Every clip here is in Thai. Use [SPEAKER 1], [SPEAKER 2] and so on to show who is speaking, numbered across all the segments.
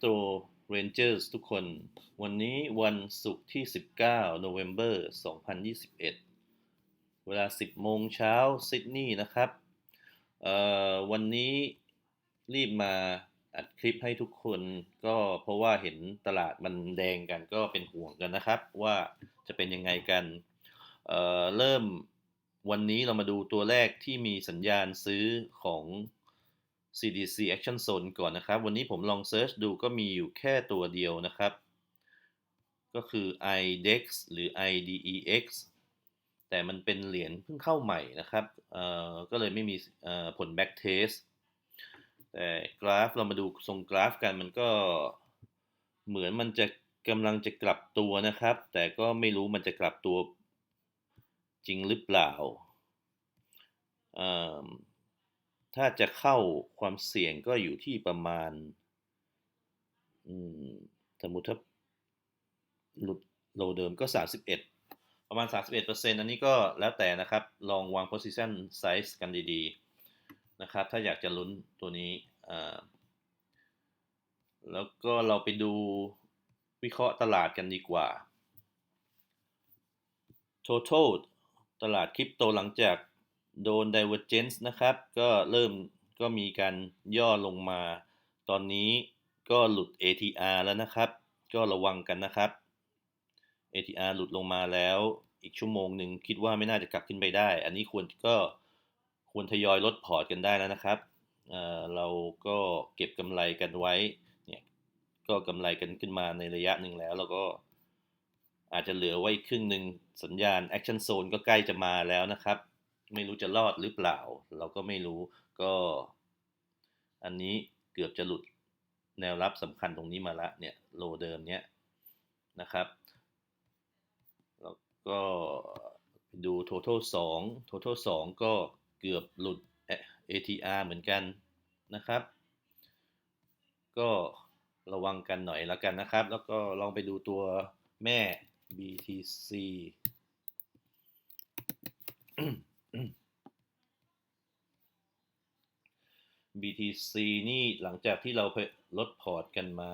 [SPEAKER 1] Crypto Rangers ทุกคน วันนี้วันศุกร์ที่ 19 November 2021 เวลา 10 โมงเช้าซิดนีย์นะครับ วันนี้รีบมาอัดคลิปให้ทุกคนก็เพราะว่าเห็นตลาดมันแดงกันก็เป็นห่วงกันนะครับ ว่าจะเป็นยังไงกันเเริ่มวันนี้เรามาดูตัวแรกที่มีสัญญาณซื้อของ CDC Action Zone ก่อนนะครับ วันนี้ผมลองเซิร์ชดูก็มีอยู่แค่ตัวเดียวนะครับ ก็คือ IDEX หรือ IDEX แต่มันเป็นเหรียญเพิ่งเข้าใหม่นะครับ เอ่อ ก็เลยไม่มีผล back test แต่กราฟเรามาดูทรงกราฟกันมันก็เหมือนมันจะกำลังจะกลับตัวนะครับ แต่ก็ไม่รู้มันจะกลับตัวจริงหรือเปล่า ถ้าจะเข้าความเสี่ยงก็อยู่ที่ประมาณอืมสมมติถ้าหลุดโลเดิมก็ 31 ประมาณ 31%อันนี้ก็แล้วแต่นะครับ ลองวาง position size กันดีๆ นะครับ ถ้าอยากจะลุ้นตัวนี้ แล้วก็เราไปดูวิเคราะห์ตลาดกันดีกว่า total ตลาดคริปโตหลังจาก โดน divergence นะครับ ก็เริ่มก็มีการย่อลงมา ตอนนี้ก็หลุด ATR แล้วนะครับ ก็ระวังกันนะครับ ATR หลุดลงมาแล้วอีกชั่วโมงหนึ่งคิดว่าไม่น่าจะกลับขึ้นไปได้ อันนี้ควรก็ควรทยอยลดพอร์ตกันได้แล้วนะครับเเราก็เก็บกำไรกันไว้เนี่ยก็กำไรกันขึ้นมาในระยะหนึ่งแล้ว แล้วก็อาจจะเหลือไว้ครึ่งหนึ่งสัญญาณ Action Zone ก็ใกล้จะมาแล้วนะครับ ไม่รู้จะรอดหรือเปล่า เราก็ไม่รู้ก็ อันนี้เกือบจะหลุดแนวรับสำคัญตรงนี้มาละเนี่ยโลเดิมเนี้ยนะครับ แล้วก็ดู total 2 total 2 ก็เกือบหลุด ATR เหมือนกันนะครับ ก็ระวังกันหน่อยแล้วกันนะครับ แล้วก็ลองไปดูตัวแม่ BTC BTC นี่หลังจากที่เราลดพอร์ตกันมา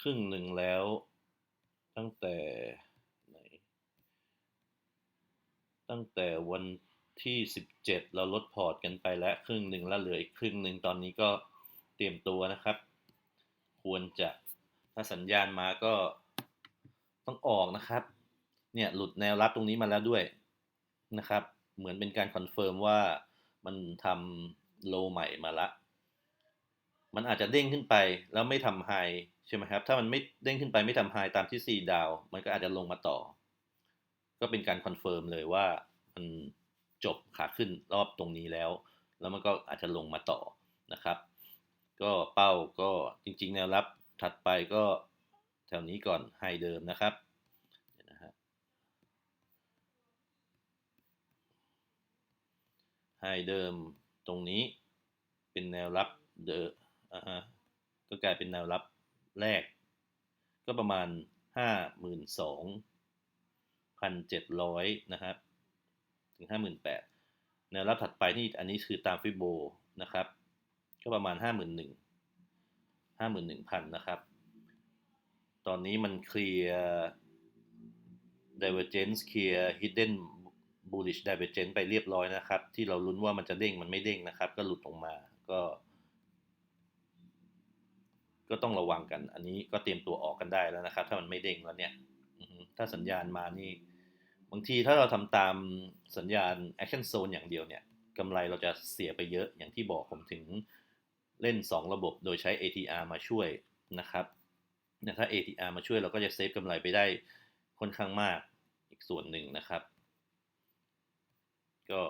[SPEAKER 1] ครึ่งหนึ่งแล้ว ตั้งแต่ไหนตั้งแต่วันที่ 17 เราลดพอร์ตกันไปแล้วครึ่งหนึ่งแล้วเหลืออีกครึ่งหนึ่งตอนนี้ก็เตรียมตัวนะครับ ควรจะถ้าสัญญาณมาก็ต้องออกนะครับ เนี่ยหลุดแนวรับตรงนี้มาแล้วด้วยนะครับ เหมือนเป็นการคอนเฟิร์มว่า มันทำโลใหม่มาละ มันอาจจะเด้งขึ้นไปแล้วไม่ทำไฮใช่ไหมครับ ถ้ามันไม่เด้งขึ้นไปไม่ทำไฮตามที่ 4 ดาว มันก็อาจจะลงมาต่อ ก็เป็นการคอนเฟิร์มเลยว่ามันจบขาขึ้นรอบตรงนี้แล้ว แล้วมันก็อาจจะลงมาต่อนะครับ ก็เป้าก็จริงๆแนวรับถัดไปก็แถวนี้ก่อนไฮเดิมนะครับนะฮะ ไฮเดิมตรงนี้เป็นแนวรับเดออ่าก็กลายเป็นแนวรับแรก ก็ประมาณห้าหมื่นสองพันเจ็ดร้อยนะครับ ถึงห้าหมื่นแปดแนวรับถัดไปนี่อันนี้คือตามฟิโบนะครับ ก็ประมาณห้าหมื่นหนึ่งห้าหมื่นหนึ่งพันนะครับ ตอนนี้มันเคลียร์ divergence เคลียร์ hidden bullish divergence ไปเรียบร้อยนะครับ ที่เราลุ้นว่ามันจะเด้งมันไม่เด้งนะครับ ก็หลุดลงมาก็ ก็ต้องระวังกัน อันนี้ก็เตรียมตัวออกกันได้แล้วนะครับ ถ้ามันไม่เด้งแล้วเนี่ยถ้าสัญญาณมานี่ บางทีถ้าเราทำตามสัญญาณ action zone อย่างเดียวเนี่ยกำไรเราจะเสียไปเยอะอย่างที่บอกผมถึงเล่น 2 ระบบโดยใช้ ATR มาช่วยนะครับถ้า ATR มาช่วยเราก็จะเซฟกำไรไปได้ค่อนข้างมากอีกส่วนหนึ่งนะครับ ก็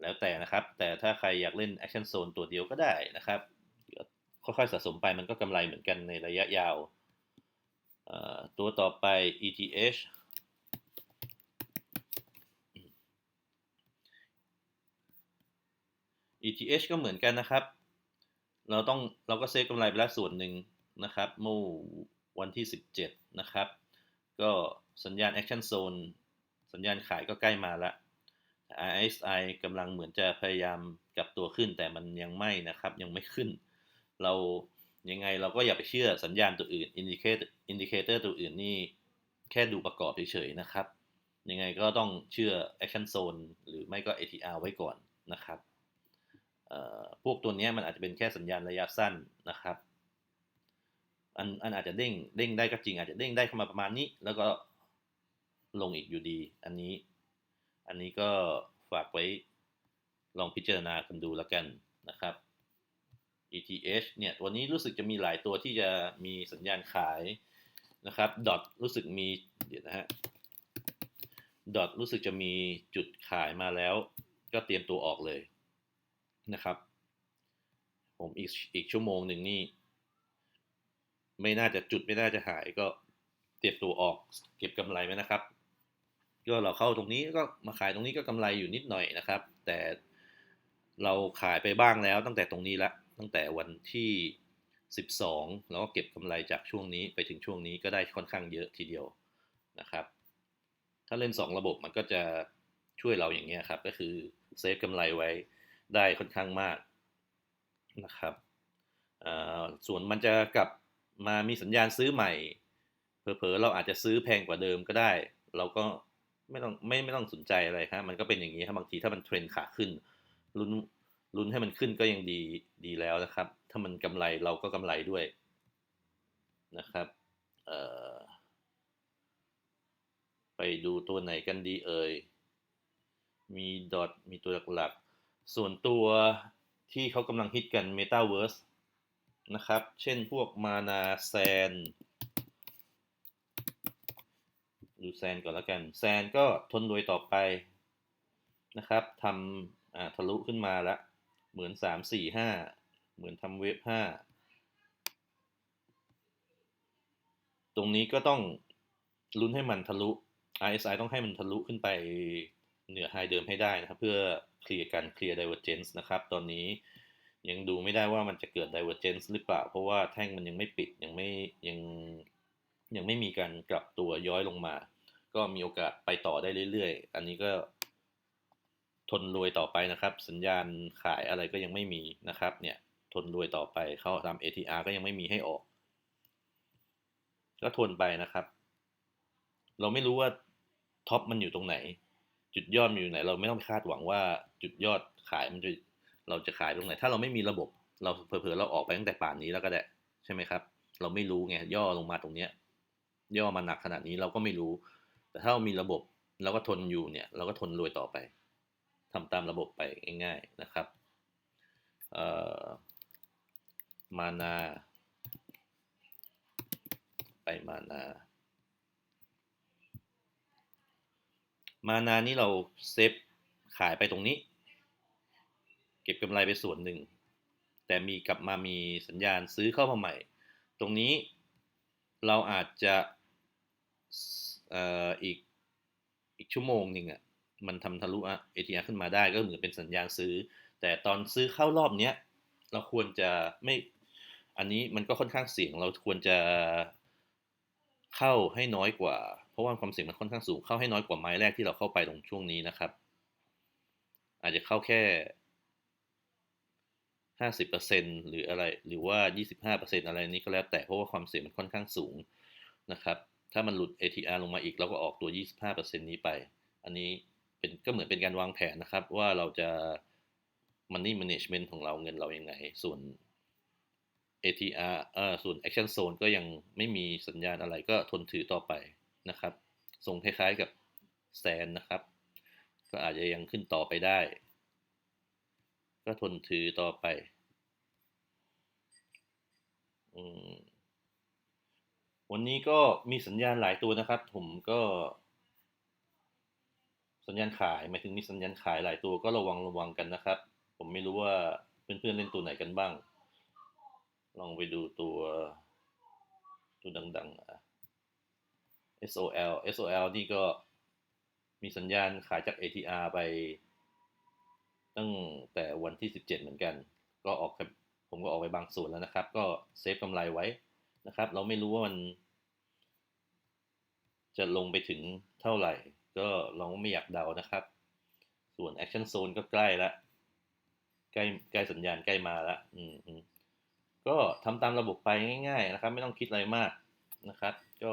[SPEAKER 1] แล้วแต่นะครับ แต่ถ้าใครอยากเล่น Action Zone ตัวเดียวก็ได้นะครับ ค่อยๆสะสมไปมันก็กำไรเหมือนกันในระยะยาวตัวต่อไป ETH ETH ก็เหมือนกันนะครับ เราต้องเราก็เซฟกำไรไปแล้วส่วนหนึ่งนะครับเมื่อวันที่ 17 นะครับ ก็สัญญาณ Action Zone สัญญาณขายก็ใกล้มาแล้ว RSI กำลังเหมือนจะพยายามกลับตัวขึ้นแต่มันยังไม่นะครับยังไม่ขึ้น เรายังไงเราก็อย่าไปเชื่อสัญญาณตัวอื่นอินดิเคเตอร์อินดิเคเตอร์ตัวอื่นนี่แค่ดูประกอบเฉยๆนะครับ ยังไงก็ต้องเชื่อ Action Zone หรือไม่ก็ ATR ไว้ก่อนนะครับพวกตัวนี้มันอาจจะเป็นแค่สัญญาณระยะสั้นนะครับ อันอันอาจจะเด้งเด้งได้ก็จริงอาจจะเด้งได้เข้ามาประมาณนี้ แล้วก็ลงอีกอยู่ดี อันนี้ อันนี้ก็ฝากไว้ลองพิจารณากันดูแล้วกันนะครับ ETH เนี่ยวันนี้รู้สึกจะมีหลายตัวที่จะมีสัญญาณขายนะครับดอทรู้สึกมีเดี๋ยวนะฮะดอทรู้สึกจะมีจุดขายมาแล้ว ก็เตรียมตัวออกเลยนะครับ ผมอีกอีกชั่วโมงหนึ่งนี่ ไม่น่าจะจุดไม่น่าจะหายก็เตรียมตัวออกเก็บกำไรไว้นะครับ ก็เราเข้าตรงนี้ก็มาขายตรงนี้ก็กำไรอยู่นิดหน่อยนะครับ แต่เราขายไปบ้างแล้วตั้งแต่ตรงนี้ละ ตั้งแต่วันที่ 12 แล้วก็เก็บกำไรจากช่วงนี้ไปถึงช่วงนี้ก็ได้ค่อนข้างเยอะทีเดียวนะครับ ถ้าเล่น 2 ระบบมันก็จะช่วยเราอย่างเงี้ยครับ ก็คือเซฟกำไรไว้ได้ค่อนข้างมากนะครับส่วนมันจะกลับมามีสัญญาณซื้อใหม่เผลอๆเราอาจจะซื้อแพงกว่าเดิมก็ได้ เราก็ ไม่ต้องไม่ไม่ต้องสนใจอะไรครับมันก็เป็นอย่างนี้ครับบางทีถ้ามันเทรนขาขึ้นลุ้นลุ้นให้มันขึ้นก็ยังดีดีแล้วนะครับ ถ้ามันกำไรเราก็กำไรด้วยนะครับไปดูตัวไหนกันดีเอ่ยมีดอทมีตัวหลักๆส่วนตัวที่เขากำลังฮิตกัน Metaverse นะครับ เช่นพวกมานาแซน ดูแซนก่อนแล้วกัน แซนก็ทนรวยต่อไปนะครับทำทะลุขึ้นมาแล้วเหมือนสามสี่ห้าเหมือนทำเวฟห้าตรงนี้ก็ต้องลุ้นให้มันทะลุ RSI ต้องให้มันทะลุขึ้นไปเหนือไฮเดิมให้ได้นะครับ เพื่อเคลียร์การเคลียร์ divergence นะครับ ตอนนี้ยังดูไม่ได้ว่ามันจะเกิด divergence หรือเปล่า เพราะว่าแท่งมันยังไม่ปิดยังไม่ยังยังไม่มีการกลับตัวย้อยลงมา ก็มีโอกาสไปต่อได้เรื่อยๆ อันนี้ก็ทนรวยต่อไปนะครับ สัญญาณขายอะไรก็ยังไม่มีนะครับเนี่ยทนรวยต่อไปเข้าตาม ATR ก็ยังไม่มีให้ออก ก็ทนไปนะครับ เราไม่รู้ว่าท็อปมันอยู่ตรงไหน จุดยอดมันอยู่ไหน เราไม่ต้องคาดหวังว่าจุดยอดขายมันจะเราจะขายตรงไหน ถ้าเราไม่มีระบบ เราเผลอๆเราออกไปตั้งแต่ป่านนี้แล้วก็ได้ใช่ไหมครับ เราไม่รู้ไงย่อลงมาตรงเนี้ยย่อมาหนักขนาดนี้เราก็ไม่รู้ แต่ถ้าเรามีระบบเราก็ทนอยู่เนี่ย เราก็ทนรวยต่อไปทำตามระบบไปง่ายๆนะครับมานา ไปมานา มานานี่เราเซฟขายไปตรงนี้ เก็บกำไรไปส่วนหนึ่ง แต่มีกลับมามีสัญญาณซื้อเข้ามาใหม่ ตรงนี้เราอาจจะ อีกอีกชั่วโมงหนึ่งอะมันทำทะลุอะ ATR ขึ้นมาได้ก็เหมือนเป็นสัญญาณซื้อ แต่ตอนซื้อเข้ารอบเนี้ยเราควรจะไม่ อันนี้มันก็ค่อนข้างเสี่ยงเราควรจะเข้าให้น้อยกว่า เพราะว่าความเสี่ยงมันค่อนข้างสูงเข้าให้น้อยกว่าไม้แรกที่เราเข้าไปตรงช่วงนี้นะครับ อาจจะเข้าแค่ห้าสิบเปอร์เซ็นหรืออะไร หรือว่ายี่สิบห้าเปอร์เซ็นอะไรนี้ก็แล้วแต่เพราะว่าความเสี่ยงมันค่อนข้างสูงนะครับ ถ้ามันหลุด ATR ลงมาอีกเราก็ออกตัวยี่สิบห้าเปอร์เซ็นนี้ไป อันนี้เป็นก็เหมือนเป็นการวางแผนนะครับ ว่าเราจะ money management ของเราเงินเรายัางไง ส่วน ATR เอ่อส่วน action zone ก็ยังไม่มีสัญญาณอะไรก็ทนถือต่อไปนะครับทรงคล้ายๆกับแซนนะครับ ก็อาจจะยังขึ้นต่อไปได้ ก็ทนถือต่อไป อืม วันนี้ก็มีสัญญาณหลายตัวนะครับ ผมก็ สัญญาณขายหมายถึงมีสัญญาณขายหลายตัวก็ระวังระวังกันนะครับ ผมไม่รู้ว่าเพื่อนๆเล่นตัวไหนกันบ้าง ลองไปดูตัวตัวดังๆ SOL SOL นี่ก็มีสัญญาณขายจาก ATR ไป ตั้งแต่วันที่ 17 เหมือนกัน ก็ออกผมก็ออกไปบางส่วนแล้วนะครับ ก็เซฟกำไรไว้ นะครับ เราไม่รู้ว่ามัน จะลงไปถึงเท่าไหร่ ก็เราไม่อยากเดานะครับ ส่วน Action Zone ก็ใกล้ละใกล้ใกล้สัญญาณใกล้มาละอืมก็ทำตามระบบไปง่ายๆนะครับ ไม่ต้องคิดอะไรมากนะครับ ก็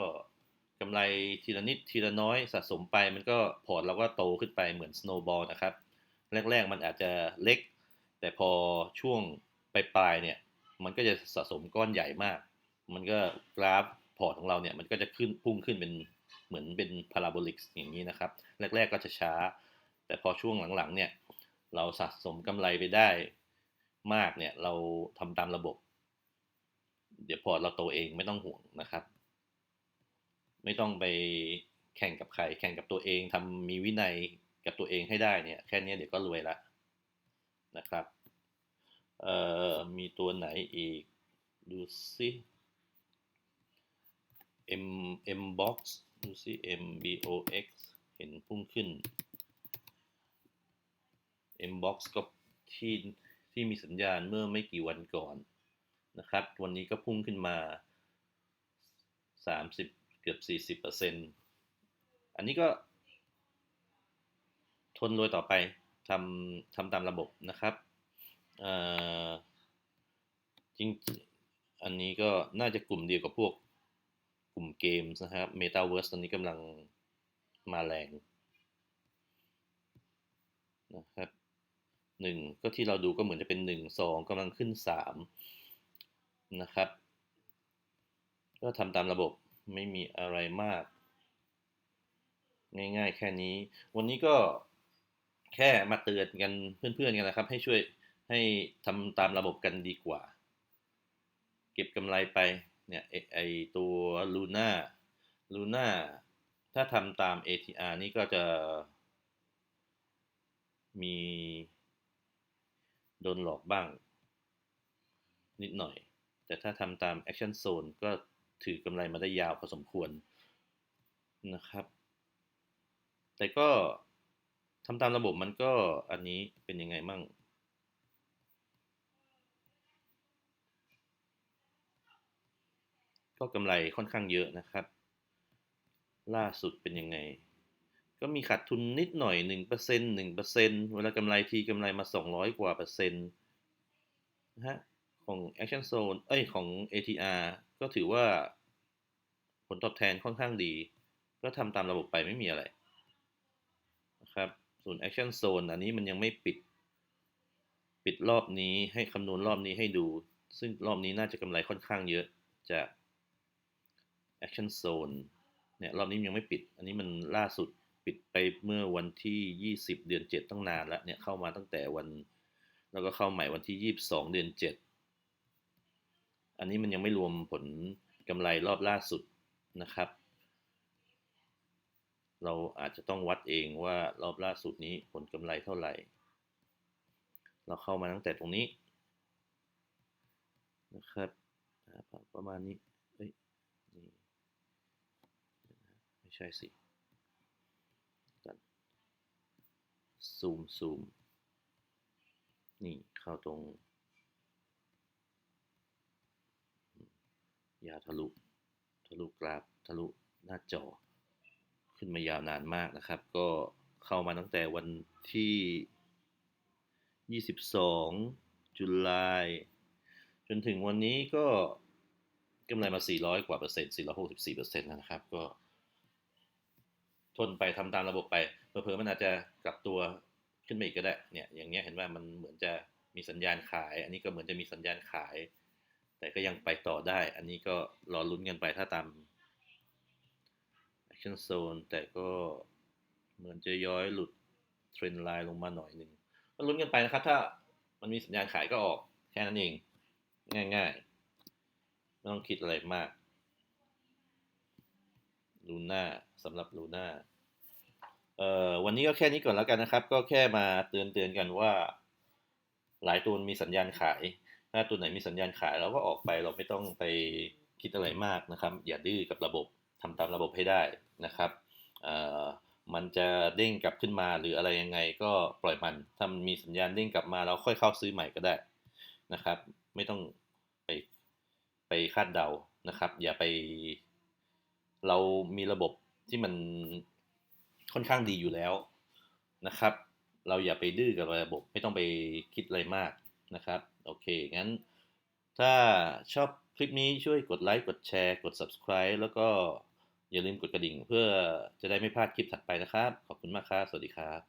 [SPEAKER 1] กำไรทีละนิดทีละน้อยสะสมไป มันก็พอร์ตเราก็โตขึ้นไปเหมือนสโนว์บอลนะครับ แรก ๆ มันอาจจะเล็ก แต่พอช่วงปลายๆเนี่ย มันก็จะสะสมก้อนใหญ่มาก มันก็กราฟพอร์ตของเราเนี่ยมันก็จะขึ้นพุ่งขึ้นเป็นเหมือนเป็นพาราโบลิกอย่างนี้นะครับ แรก ๆ ก็จะช้า แต่พอช่วงหลังๆ เนี่ยเราสะสมกำไรไปได้มากเนี่ยเราทำตามระบบ เดี๋ยวพอร์ตเราโตเองไม่ต้องห่วงนะครับ ไม่ต้องไปแข่งกับใคร แข่งกับตัวเองทำมีวินัยกับตัวเองให้ได้เนี่ยแค่นี้เดี๋ยวก็รวยละนะครับเอ่อมีตัวไหนอีกดูซิ M M box ดูซิ M B O X เห็นพุ่งขึ้น M box ก็ที่ที่มีสัญญาณเมื่อไม่กี่วันก่อนนะครับ วันนี้ก็พุ่งขึ้นมา 30 เกือบ 40%อันนี้ก็ ทนรวยต่อไปทำทำตามระบบนะครับจริงอันนี้ก็น่าจะกลุ่มเดียวกับพวกก ลุ่มเกมนะครับ Metaverse ตอนนี้กำลังมาแรงนะครับหนึ่งก็ที่เราดูก็เหมือนจะเป็นหนึ่งสองกำลังขึ้นสามนะครับ ก็ทำตามระบบไม่มีอะไรมาก ง่ายๆแค่นี้ วันนี้ก็แค่มาเตือนกันเพื่อนๆกันนะครับ ให้ช่วยให้ทำตามระบบกันดีกว่า เก็บกำไรไป เนี่ยไอตัวลูน่าลูน่าถ้าทำตาม ATR นี่ก็จะมีโดนหลอกบ้าง นิดหน่อย แต่ถ้าทำตาม Action Zone ก็ถือกำไรมาได้ยาวพอสมควรนะครับ แต่ก็ทำตามระบบมันก็อันนี้เป็นยังไงมั่ง ก็กำไรค่อนข้างเยอะนะครับ ล่าสุดเป็นยังไง ก็มีขาดทุนนิดหน่อย 1% 1%เวลากำไรทีกำไรมา 200 กว่าเปอร์เซ็นต์นะฮะของ Action Zone เอ้ยของ ATR ก็ถือว่าผลตอบแทนค่อนข้างดี ก็ทำตามระบบไปไม่มีอะไรนะครับส่วน Action Zone อันนี้มันยังไม่ปิด ปิดรอบนี้ให้คำนวณรอบนี้ให้ดู ซึ่งรอบนี้น่าจะกำไรค่อนข้างเยอะจาก Action Zone เนี่ยรอบนี้ยังไม่ปิด อันนี้มันล่าสุดปิดไปเมื่อวันที่ 20 เดือน 7 ตั้งนานแล้วเนี่ยเข้ามาตั้งแต่วัน แล้วก็เข้าใหม่วันที่ 22 เดือน 7 อันนี้มันยังไม่รวมผลกำไรรอบล่าสุดนะครับ เราอาจจะต้องวัดเองว่ารอบล่าสุดนี้ผลกำไรเท่าไหร่ เราเข้ามาตั้งแต่ตรงนี้นะครับประมาณนี้เอ้ยนี่ ช่สิกันซูมซูม นี่ เข้าตรง ยาทะลุ ทะลุกราฟ ทะลุหน้าจอ ขึ้นมายาวนานมากนะครับ ก็เข้ามาตั้งแต่วันที่ 22 จุลายจนถึงวันนี้ก็กำไรมา 400 กว่าเปอร์เซ็นต์464เปอร์เซ็นต์นะครับ ก็ ทนไปทำตามระบบไปเพิ่มมันอาจจะกลับตัวขึ้นมาอีกก็ได้เนี่ยอย่างเงี้ยเห็นว่ามันเหมือนจะมีสัญญาณขาย อันนี้ก็เหมือนจะมีสัญญาณขาย แต่ก็ยังไปต่อได้ อันนี้ก็รอลุ้นกันไปถ้าตาม action zone แต่ก็เหมือนจะย้อยหลุดเทรนไลน์ลงมาหน่อยหนึ่งก็ลุ้นกันไปนะครับ ถ้ามันมีสัญญาณขายก็ออกแค่นั้นเอง ง่ายๆ ไม่ต้องคิดอะไรมาก ลูน่าสำหรับลูน่าเอ่อวันนี้ก็แค่นี้ก่อนแล้วกันนะครับ ก็แค่มาเตือนเตือนกันว่า หลายตัวมีสัญญาณขาย ถ้าตัวไหนมีสัญญาณขายเราก็ออกไปเราไม่ต้องไปคิดอะไรมากนะครับ อย่าดื้อกับระบบทำตามระบบให้ได้นะครับเอ่อมันจะเด้งกลับขึ้นมาหรืออะไรยังไงก็ปล่อยมันถ้ามันมีสัญญาณเด้งกลับมาเราค่อยเข้าซื้อใหม่ก็ได้นะครับ ไม่ต้องไปไปคาดเดานะครับ อย่าไป เรามีระบบที่มันค่อนข้างดีอยู่แล้วนะครับ เราอย่าไปดื้อกับระบบไม่ต้องไปคิดอะไรมากนะครับโอเคงั้น ถ้าชอบคลิปนี้ช่วยกดไลค์กดแชร์ กด subscribe แล้วก็อย่าลืมกดกระดิ่งเพื่อจะได้ไม่พลาดคลิปถัดไปนะครับ ขอบคุณมากครับ สวัสดีครับ